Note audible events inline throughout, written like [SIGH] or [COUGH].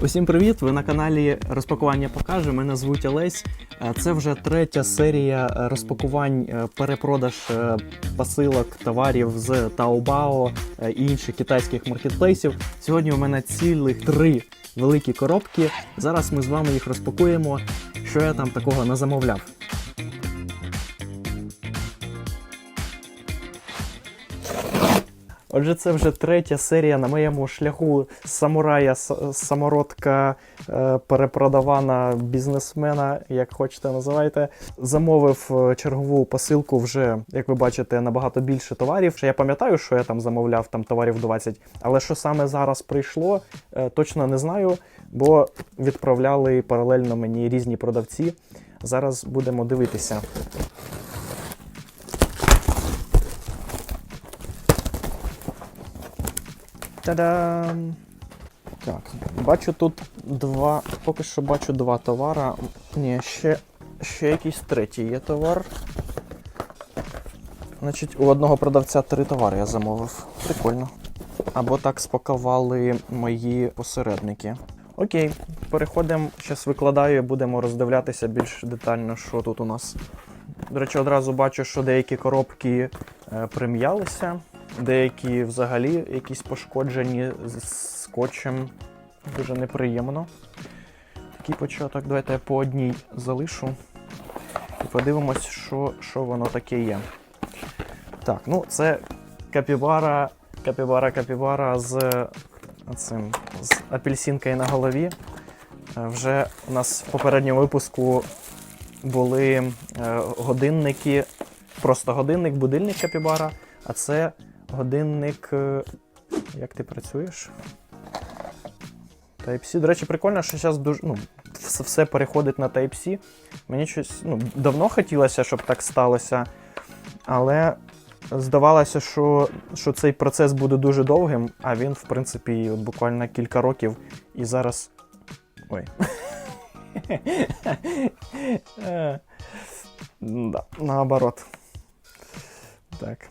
Усім привіт! Ви на каналі Розпакування покаже. Мене звуть Олесь. Е, Це вже третя серія е, розпакувань е, перепродаж посилок товарів з Taobao і інших китайських маркетплейсів. Сьогодні у мене цілих три великі коробки. Зараз ми з вами їх розпакуємо. Що я там такого не замовляв. Отже, це вже третя серія на моєму шляху самурая, самородка, е, перепродавана бізнесмена, як хочете називайте. Замовив е, чергову посилку вже, як ви бачите, набагато більше товарів. Я пам'ятаю, що я там замовляв там товарів 20, але що саме зараз прийшло, е, точно не знаю, бо відправляли паралельно мені різні продавці. Зараз будемо дивитися. Та-дам! Так, бачу тут два. Поки що бачу два товара. Ні, ще, ще якийсь третій є товар. Значить, у одного продавця три товари я замовив. Прикольно. Або так спакували мої посередники. Окей, переходимо. Зараз викладаю і будемо роздивлятися більш детально, що тут у нас. До речі, одразу бачу, що деякі коробки е, прим'ялися, деякі взагалі якісь пошкоджені з скотчем. Дуже неприємно. Такий початок. Давайте я по одній залишу. І подивимось, що, що воно таке є. Так, ну це капібара, капібара, капібара з цим, з апельсинкою на голові. Е, Вже у нас в попередньому випуску були е, годинники, просто годинник, будильник капібара, а це годинник. е, Як ти працюєш? Type-C. До речі, прикольно, що зараз дуже. Ну, все переходить на Type-C. Мені щось ну, давно хотілося, щоб так сталося. Але здавалося, що, що цей процес буде дуже довгим, а він, в принципі, от буквально кілька років. І зараз. Ой. [LAUGHS] Е, наоборот. Так.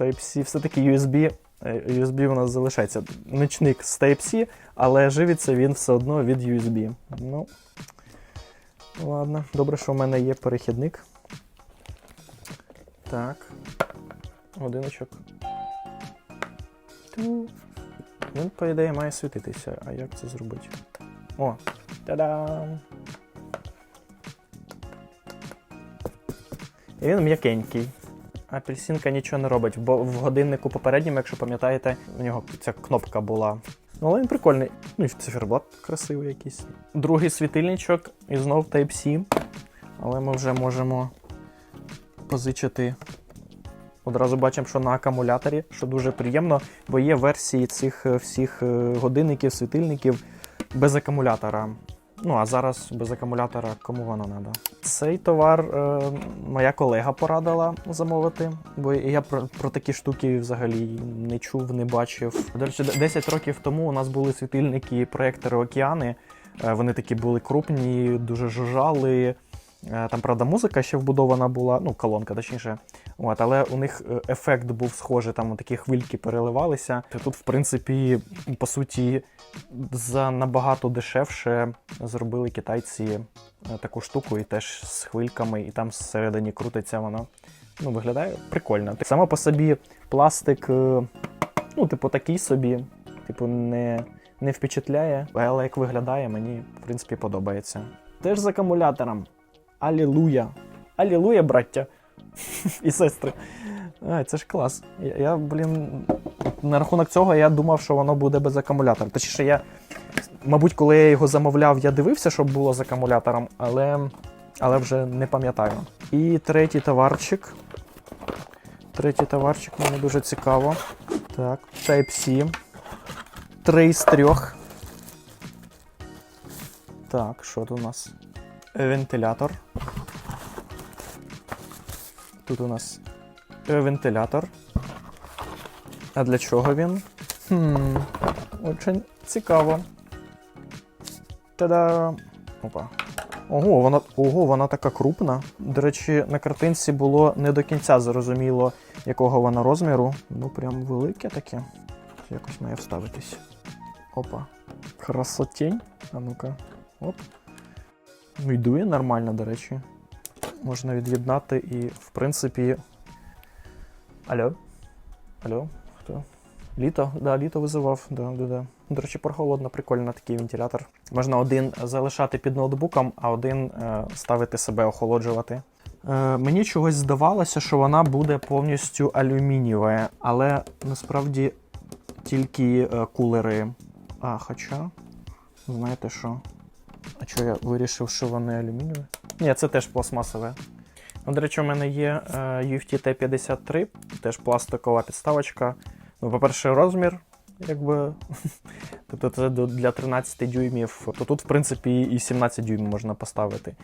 Type-C, все-таки USB. е, USB у нас залишається. Ночник з Type-C, але живиться він все одно від USB. Ну. Ладно, добре, що в мене є перехідник. Так. Годиночок. Ту. Він, по ідеї, має світитися. А як це зробити? О! Та-дам! І він м'якенький. Апельсинка нічого не робить, бо в годиннику попередньому, якщо пам'ятаєте, у нього ця кнопка була. Ну, але він прикольний. Ну і циферблат красивий якийсь. Другий світильничок і знов Type-C. Але ми вже можемо позичити. Одразу бачимо, що на акумуляторі, що дуже приємно, бо є версії цих е, всіх е, годинників, світильників без акумулятора. Ну, а зараз без акумулятора кому воно треба? Цей товар е, моя колега порадила замовити, бо я про, про такі штуки взагалі не чув, не бачив. До речі, 10 років тому у нас були світильники проєктори океани. Е, вони такі були крупні, дуже жужжали. Е, Там, правда, музика ще вбудована була, ну, колонка, точніше. От, але у них е, ефект був схожий, там такі хвильки переливалися. Тут, в принципі, по суті, за набагато дешевше зробили китайці е, таку штуку, і теж з хвильками, і там всередині крутиться воно. Ну, виглядає прикольно. Само по собі пластик, ну, типу, такий собі, типу, не, не впечатляє, але як виглядає, мені, в принципі, подобається. Теж з акумулятором. Алілуя! Алілуя, браття! [LAUGHS] І сестри. А, це ж клас. Я, я, блін, на рахунок цього я думав, що воно буде без акумулятора. Точніше, я, мабуть, коли я його замовляв, я дивився, щоб було з акумулятором, але, але вже не пам'ятаю. І третій товарчик. Третій товарчик мені дуже цікаво. Так, Type-C. Три з трьох. Так, що тут у нас? Вентилятор. Тут у нас е, вентилятор. А для чого він? Хм, Очень цікаво. Та-да! Опа. Ого, вона, ого, вона така крупна. До речі, на картинці було не до кінця зрозуміло, якого вона розміру. Ну, прям велике таке. Якось має вставитись. Опа. Красотень. А ну-ка. Оп. Ну, дує нормально, до речі. Можна від'єднати і, в принципі. Алло? Алло? Хто? Літо? Да, літо визивав. Да, да, да. До речі, прохолодно, прикольно такий вентилятор. Можна один залишати під ноутбуком, а один е, ставити себе охолоджувати. Е, мені чогось здавалося, що вона буде повністю алюмінієва, але насправді тільки е, кулери. А, хоча. Знаєте що? А що я вирішив, що вони алюмінієві? Ні, це теж пластмасове. Ну, до речі, у мене є е, UFT T53, теж пластикова підставочка. Ну, по-перше, розмір, якби. [LAUGHS] тобто це для 13 дюймів. То тут, в принципі, і 17 дюймів можна поставити.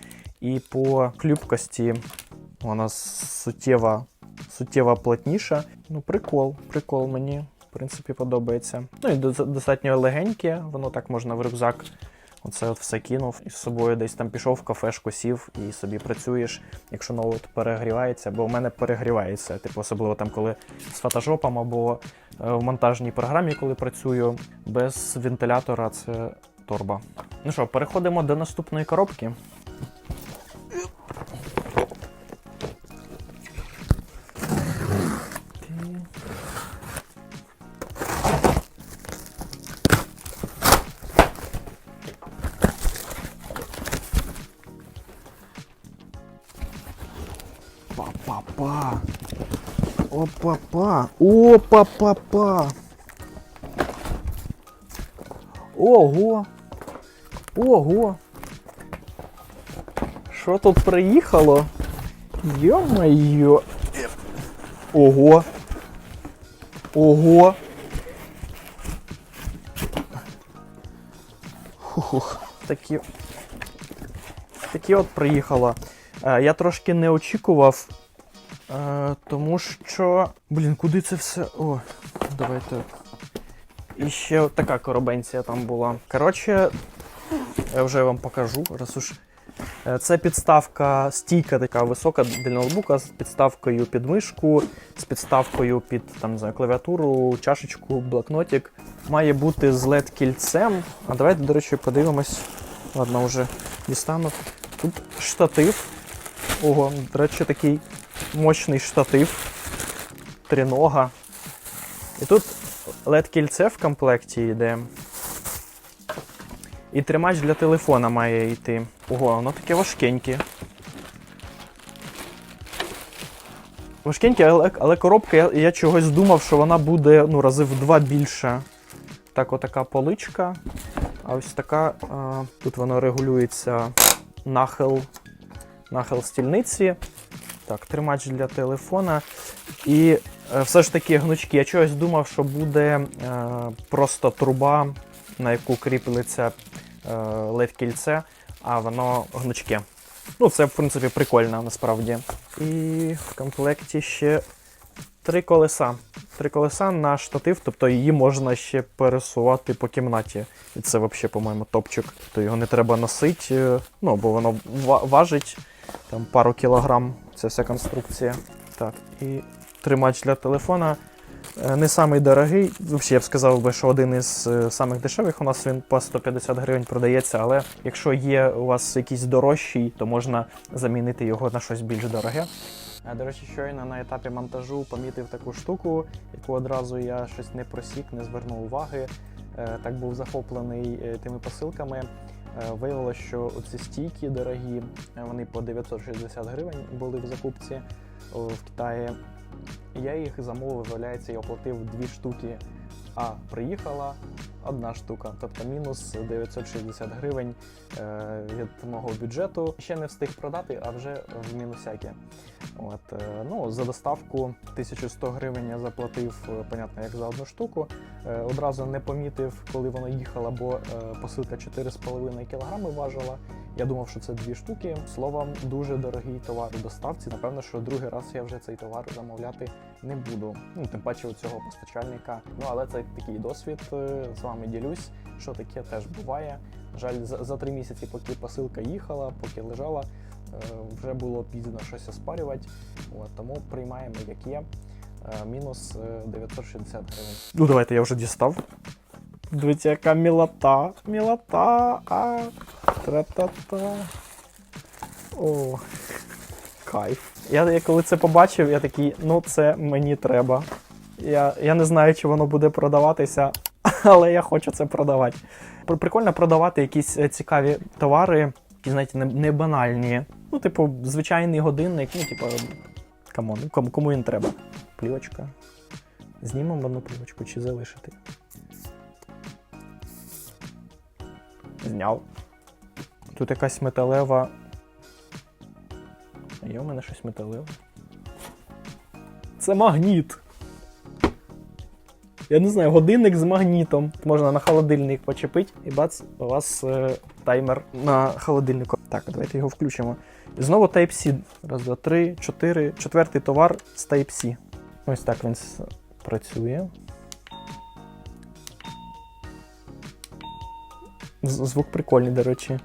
І по хлюпкості вона суттєва, суттєво плотніша. Ну, прикол, прикол мені, в принципі, подобається. Ну і достатньо легеньке, воно так можна в рюкзак. Оце от все кинув і з собою десь там пішов в кафешку, сів і собі працюєш, якщо ноут перегрівається, бо у мене перегрівається. Типу, особливо там, коли з фотошопом або е, в монтажній програмі, коли працюю, без вентилятора це торба. Ну що, переходимо до наступної коробки. Опа-па. Опа-па-па. Ого. Ого. Що тут приїхало? Йо-моє. Ого. Ого. Хух. Такі. Такі от приїхало. Е, я трошки не очікував, е, тому що. Блін, куди це все. О, давайте. І ще така коробенція там була. Коротше, я вже вам покажу, раз уж. Е, Це підставка стійка така висока для ноутбука з підставкою під мишку, з підставкою під там, не знаю, клавіатуру, чашечку, блокнотик. Має бути з led кільцем. А давайте, до речі, подивимось. Ладно, вже дістану. Тут штатив. Ого, до речі, такий мощний штатив. Тринога. І тут led кільце в комплекті йде. І тримач для телефона має йти. Ого, воно таке важкеньке. Важкеньке, але, але коробка, я, я чогось думав, що вона буде ну, рази в два більше. Так, отака поличка. А ось така. А, тут воно регулюється нахил, нахил стільниці. Так, тримач для телефона. І е, все ж таки гнучки. Я чогось думав, що буде е, просто труба, на яку кріплеться е, led кільце, а воно гнучке. Ну, це, в принципі, прикольно насправді. І в комплекті ще три колеса. Три колеса на штатив, тобто її можна ще пересувати по кімнаті. І це взагалі, по-моєму, топчик. То його не треба носити, е, ну, бо воно ва- важить там пару кілограм. Ця вся конструкція. Так, і тримач для телефона. Е, Не самий дорогий. Взагалі, я б сказав би, що один із е, самих дешевих. У нас він по 150 гривень продається, але якщо є у вас якийсь дорожчий, то можна замінити його на щось більш дороге. До речі, щойно на етапі монтажу помітив таку штуку, яку одразу я щось не просік, не звернув уваги. Е, Так був захоплений тими посилками. Е, Виявилося, що оці стійки дорогі, е, вони по 960 гривень були в закупці в Китаї. Я їх замовив, виявляється, я оплатив дві штуки, а приїхала одна штука, тобто мінус 960 гривень е, від мого бюджету. Ще не встиг продати, а вже в мінусяки. От, е, ну, за доставку 1100 гривень я заплатив, е, понятно, як за одну штуку. Одразу не помітив, коли воно їхало, бо посилка 4,5 кг важила. Я думав, що це дві штуки. Словом, дуже дорогий товар у доставці. Напевно, що другий раз я вже цей товар замовляти не буду. Ну, тим паче у цього постачальника. Ну, але це такий досвід. е, З вами ділюсь, що таке теж буває. Жаль, за, три місяці, поки посилка їхала, поки лежала, е, вже було пізно щось оспарювати. От, тому приймаємо як є. Е, Мінус е, 960 гривень. Ну, давайте я вже дістав. Дивіться, яка мілота. Мілота. А. Тра-та-та. О. Кайф. Я, коли це побачив, я такий, ну це мені треба. Я, я не знаю, чи воно буде продаватися, [LAUGHS] але я хочу це продавати. Прикольно продавати якісь е, цікаві товари, які, знаєте, не, банальні. Ну, типу, звичайний годинник, ну, типу, камон, кому він треба. Плівочка. Знімемо одну плівочку чи залишити. Зняв. Тут якась металева. А Є у мене щось металеве. Це магніт. Я не знаю, годинник з магнітом. Можна на холодильник почепити, і бац, у вас е, таймер на холодильнику. Так, давайте його включимо. І знову Type-C. Раз, два, три, чотири. Четвертий товар з Type-C. Ось так він працює. Звук прикольний, до речі.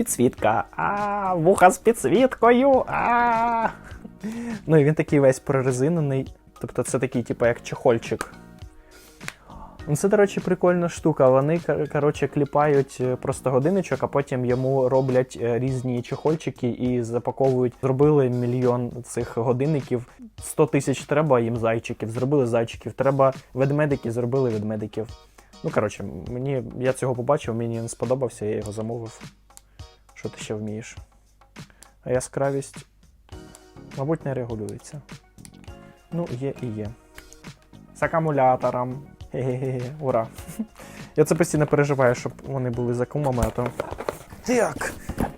Підсвітка. А, вуха з підсвіткою. А. Ну і він такий весь прорезинений. Тобто це такий, типу, як чехольчик. Ну, Це, до речі, прикольна штука. Вони, коротше, кліпають е, просто годинничок, а потім йому роблять е, різні чехольчики і запаковують. Зробили мільйон цих годинників. 100 тисяч треба їм зайчиків, зробили зайчиків. Треба ведмедики, зробили ведмедиків. Ну, коротше, мені я цього побачив, мені він сподобався, я його замовив. Що ти ще вмієш? А яскравість, мабуть, не регулюється. Ну, є і є. З акумулятором. Хе-хе-хе, ура. [LAUGHS] Я це постійно переживаю, щоб вони були з акумами, а то. Так.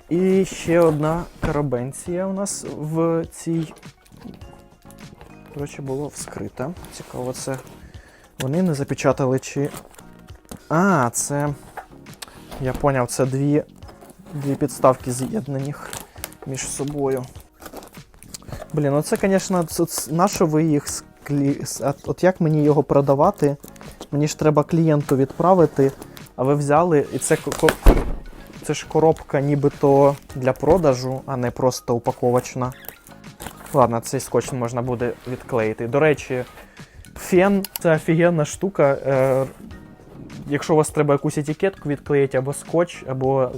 І ще одна карабенція у нас в цій. Коротше, було вскрита. Цікаво, це. Вони не запечатали чи. А, це. Я поняв, це дві, дві підставки з'єднаних між собою. Блін, ну це, звісно, на що ви їх склі... От, як мені його продавати? Мені ж треба клієнту відправити, а ви взяли, і це це ж коробка нібито для продажу, а не просто упаковочна. Ладно, цей скотч можна буде відклеїти. До речі, фен це офігенна штука. Якщо у вас треба якусь етикетку відклеїти, або скотч, або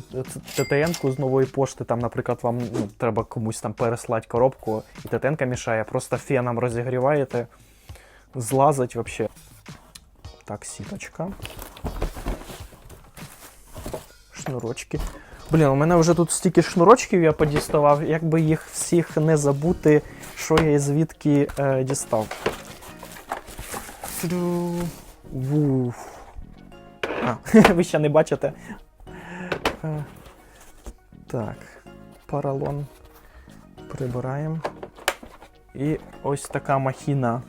ТТН-ку з нової пошти, там, наприклад, вам ну, треба комусь там переслати коробку, і ТТН мішає, просто феном розігріваєте, злазить взагалі. Так, сіточка. Шнурочки. Блін, у мене вже тут стільки шнурочків я подіставав, як би їх всіх не забути, що я і звідки е, дістав. Тю. А, [LAUGHS] ви ще не бачите. Е, Так, паралон прибираємо. І ось така махіна.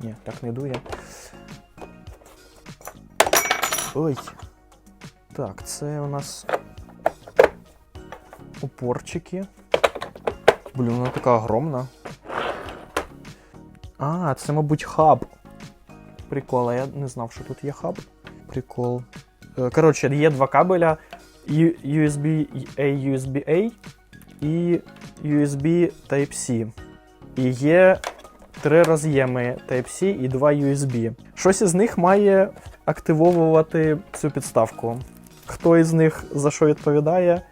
Ні, так не дує. Ой. Так, це у нас упорчики. Блін, вона така огромна. А, це, мабуть, хаб. Прикол, а я не знав, що тут є хаб. Прикол. Е, Коротше, є два кабеля USB A, USB A і USB Type-C. І є три роз'єми Type-C і два USB. Щось із них має активовувати цю підставку. Хто із них за що відповідає,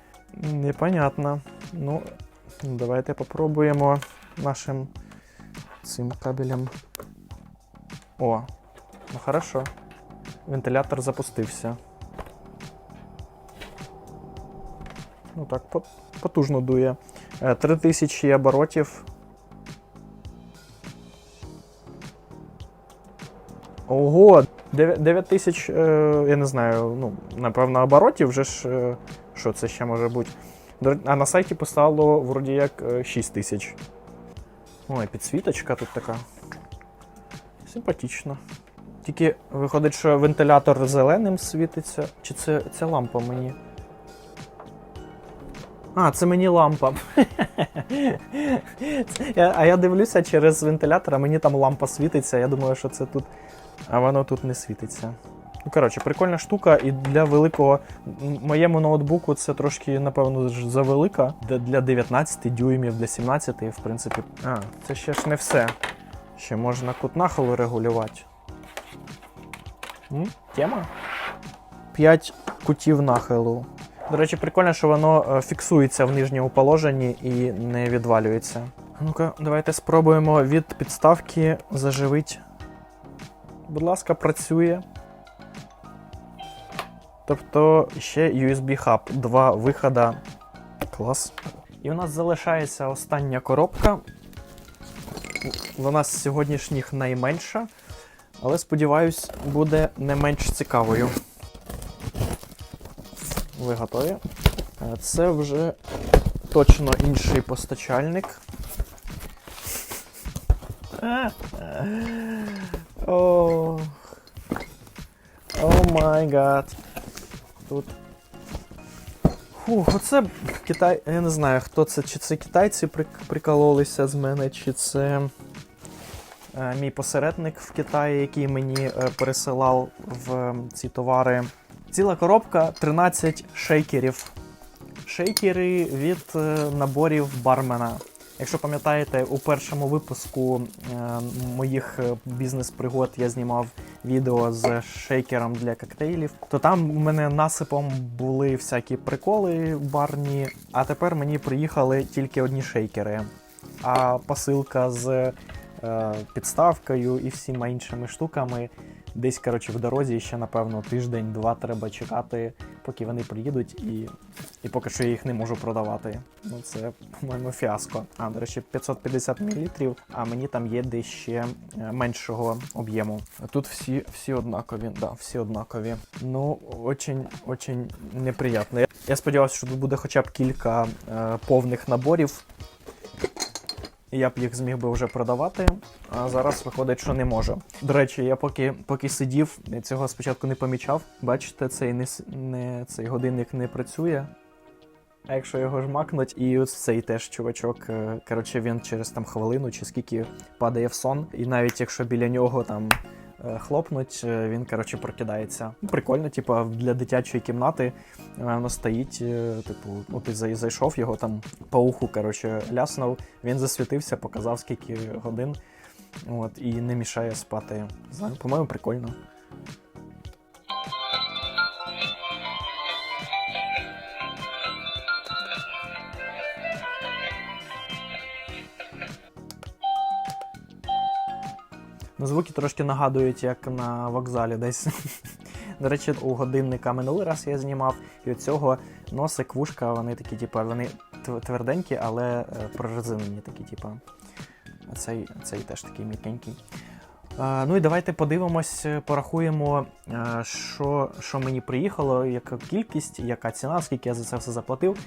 непонятно. Ну, давайте попробуємо нашим цим кабелем. О, ну хорошо. Вентилятор запустився. Ну так, потужно дує. Е, 3000 оборотів. Ого! 9 тисяч, е, я не знаю, ну, напевно, оборотів вже ж. е, Що це ще може бути? А на сайті писало вроді як 6 тисяч. Ой, підсвіточка тут така. Симпатично. Тільки виходить, що вентилятор зеленим світиться. Чи це, це лампа мені? А, це мені лампа. А я дивлюся через вентилятор, а мені там лампа світиться. Я думаю, що це тут. А воно тут не світиться. Ну, коротше, прикольна штука, і для великого. Моєму ноутбуку це трошки, напевно, завелика. Для- Для 19 дюймів, для 17, в принципі. А, це ще ж не все. Ще можна кут нахилу регулювати. М? Тема? 5 кутів нахилу. До речі, прикольно, що воно е, фіксується в нижньому положенні і не відвалюється. Ну-ка, давайте спробуємо від підставки заживити. Будь ласка, працює. Тобто ще USB хаб, два виходи. Клас. І у нас залишається остання коробка. Вона з сьогоднішніх найменша, але сподіваюсь, буде не менш цікавою. Ви готові? Е, Це вже точно інший постачальник. О, май гад. Тут. Фух, оце Китай. Я не знаю, хто це, чи це китайці прик- прикололися з мене, чи це мій посередник в Китаї, який мені е, пересилав в е, ці товари. Ціла коробка 13 шейкерів. Шейкери від е, наборів бармена. Якщо пам'ятаєте, у першому випуску е, моїх е, бізнес-пригод я знімав відео з шейкером для коктейлів, то там у мене насипом були всякі приколи барні, а тепер мені приїхали тільки одні шейкери. А посилка з е, підставкою і всіма іншими штуками десь, коротше, в дорозі ще, напевно, тиждень-два треба чекати, поки вони приїдуть, і, і поки що я їх не можу продавати. Ну, це, по-моєму, фіаско. А, до речі, 550 мл, а мені там є десь ще е, меншого об'єму. Тут всі, всі однакові, да, всі однакові. Ну, очень, очень неприємно. Я, я сподівався, що тут буде хоча б кілька е, повних наборів. Я б їх зміг би вже продавати, а зараз виходить, що не можу. До речі, я поки, поки сидів, цього спочатку не помічав. Бачите, цей не, не цей годинник не працює. А якщо його жмакнуть, і ось цей теж чувачок, е, коротше, він через там хвилину чи скільки падає в сон, і навіть якщо біля нього там хлопнуть, е, він коротше прокидається. Прикольно, типу, для дитячої кімнати е, воно стоїть. е, Типу, ну ти зайшов його там по уху, коротше, ляснув. Він засвітився, показав скільки годин. От, і не мішає спати. По-моєму, прикольно. Ну, звуки трошки нагадують, як на вокзалі десь. [LAUGHS] До речі, у годинника минулий раз я знімав, і у цього носик, вушка, вони такі, типу, вони тверденькі, але е, прорезинені такі, типу. Цей, цей теж такий м'якенький. Е, ну і давайте подивимось, е, порахуємо, що, що мені приїхало, яка кількість, яка ціна, скільки я за це все заплатив.